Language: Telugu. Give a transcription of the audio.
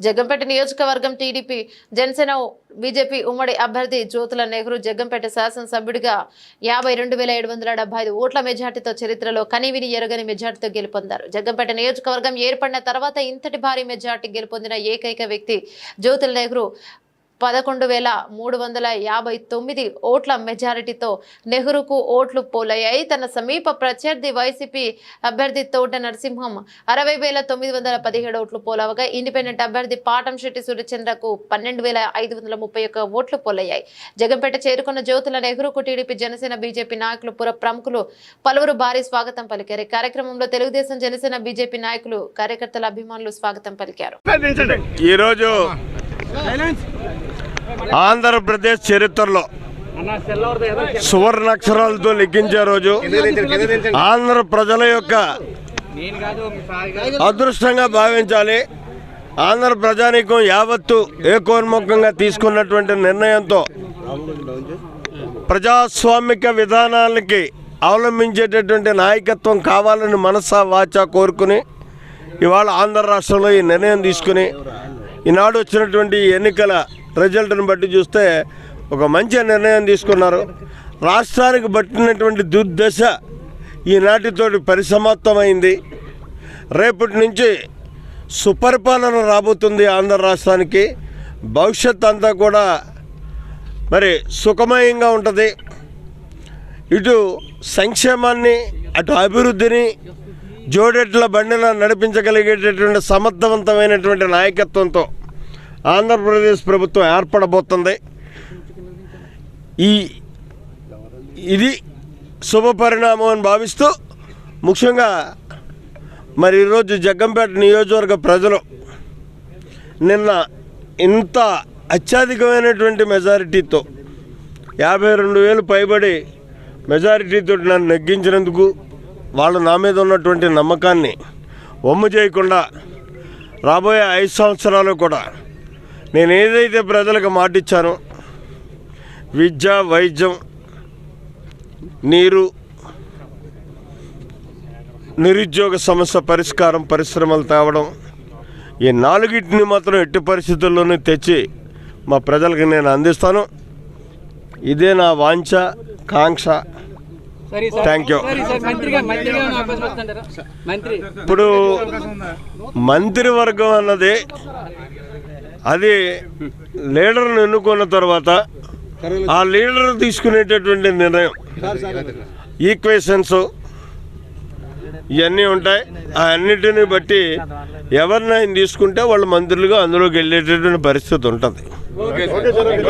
జగ్గంపేట నియోజకవర్గం టీడీపీ జనసేన బీజేపీ ఉమ్మడి అభ్యర్థి జ్యోతుల నెహ్రూ జగ్గంపేట శాసనసభ్యుడిగా యాభై రెండు వేల ఏడు వందల డెబ్బై ఐదు ఓట్ల మెజార్టీతో చరిత్రలో కనివిని ఎరగని మెజార్టీతో గెలుపొందారు. జగ్గంపేట నియోజకవర్గం ఏర్పడిన తర్వాత ఇంతటి భారీ మెజార్టీ గెలుపొందిన ఏకైక వ్యక్తి జ్యోతుల నెహ్రూ. పదకొండు వేల మూడు వందల యాభై తొమ్మిది ఓట్ల మెజారిటీతో నెహ్రూకు ఓట్లు పోలయ్యాయి. తన సమీప ప్రత్యర్థి వైసీపీ అభ్యర్థి తోట నరసింహం అరవై వేల తొమ్మిది వందల పదిహేడు ఓట్లు పోలవగా ఇండిపెండెంట్ అభ్యర్థి పాటం శెట్టి సూర్యచంద్రకు పన్నెండు వేల ఐదు వందల ముప్పై ఒక్క ఓట్లు పోలయ్యాయి. జగంపేట చేరుకున్న జ్యోతుల నెహ్రూకు టీడీపీ జనసేన బీజేపీ నాయకులు పుర ప్రముఖులు పలువురు భారీ స్వాగతం పలికారు. ఈ కార్యక్రమంలో తెలుగుదేశం జనసేన బీజేపీ నాయకులు కార్యకర్తల అభిమానులు స్వాగతం పలికారు. ఈరోజు ఆంధ్రప్రదేశ్ చరిత్రలో సువర్ణాక్షరాలతో లిఖించే రోజు ఆంధ్ర ప్రజల యొక్క అదృష్టంగా భావించాలి. ఆంధ్ర ప్రజానీకం యావత్తు ఏకోన్ముఖంగా తీసుకున్నటువంటి నిర్ణయంతో ప్రజాస్వామిక విధానాలకి అవలంబించేటటువంటి నాయకత్వం కావాలని మనసా వాచ కోరుకుని ఇవాళ ఆంధ్ర రాష్ట్రంలో ఈ నిర్ణయం తీసుకుని ఈనాడు వచ్చినటువంటి ఎన్నికల రిజల్ట్ని బట్టి చూస్తే ఒక మంచి నిర్ణయం తీసుకున్నారు. రాష్ట్రానికి పట్టినటువంటి దుర్దశ ఈనాటితోటి పరిసమాప్తమైంది. రేపటి నుంచి సుపరిపాలన రాబోతుంది ఆంధ్ర రాష్ట్రానికి. భవిష్యత్ అంతా కూడా మరి సుఖమయంగా ఉంటుంది. ఇటు సంక్షేమాన్ని అటు అభివృద్ధిని జోడెట్ల బండిన నడిపించగలిగేటటువంటి సమర్థవంతమైనటువంటి నాయకత్వంతో ఆంధ్రప్రదేశ్ ప్రభుత్వం ఏర్పడబోతుంది. ఈ ఇది శుభ పరిణామం అని భావిస్తూ ముఖ్యంగా మరి ఈరోజు జగ్గంపేట నియోజకవర్గ ప్రజలు నిన్న ఇంత అత్యధికమైనటువంటి మెజారిటీతో యాభై రెండు వేలు పైబడి మెజారిటీతో నన్ను నెగ్గించినందుకు వాళ్ళు నా మీద ఉన్నటువంటి నమ్మకాన్ని వమ్ము చేయకుండా రాబోయే ఐదు సంవత్సరాలు కూడా నేను ఏదైతే ప్రజలకు మాటిచ్చానో విద్య వైద్యం నీరు నిరుద్యోగ సమస్య పరిష్కారం పరిశ్రమలు తేవడం ఈ నాలుగిటిని మాత్రం ఎట్టి పరిస్థితుల్లోనూ తెచ్చి మా ప్రజలకు నేను అందిస్తాను. ఇదే నా వాంఛ కాంక్ష. థ్యాంక్ యూ ఇప్పుడు మంత్రివర్గం అన్నది అది లీడర్ను ఎన్నుకున్న తర్వాత ఆ లీడర్ తీసుకునేటటువంటి నిర్ణయం. ఈక్వేషన్స్ ఇవన్నీ ఉంటాయి. ఆ అన్నిటిని బట్టి ఎవరిని ఆయన తీసుకుంటే వాళ్ళు మంత్రులుగా అందులోకి వెళ్ళేటటువంటి పరిస్థితి ఉంటుంది.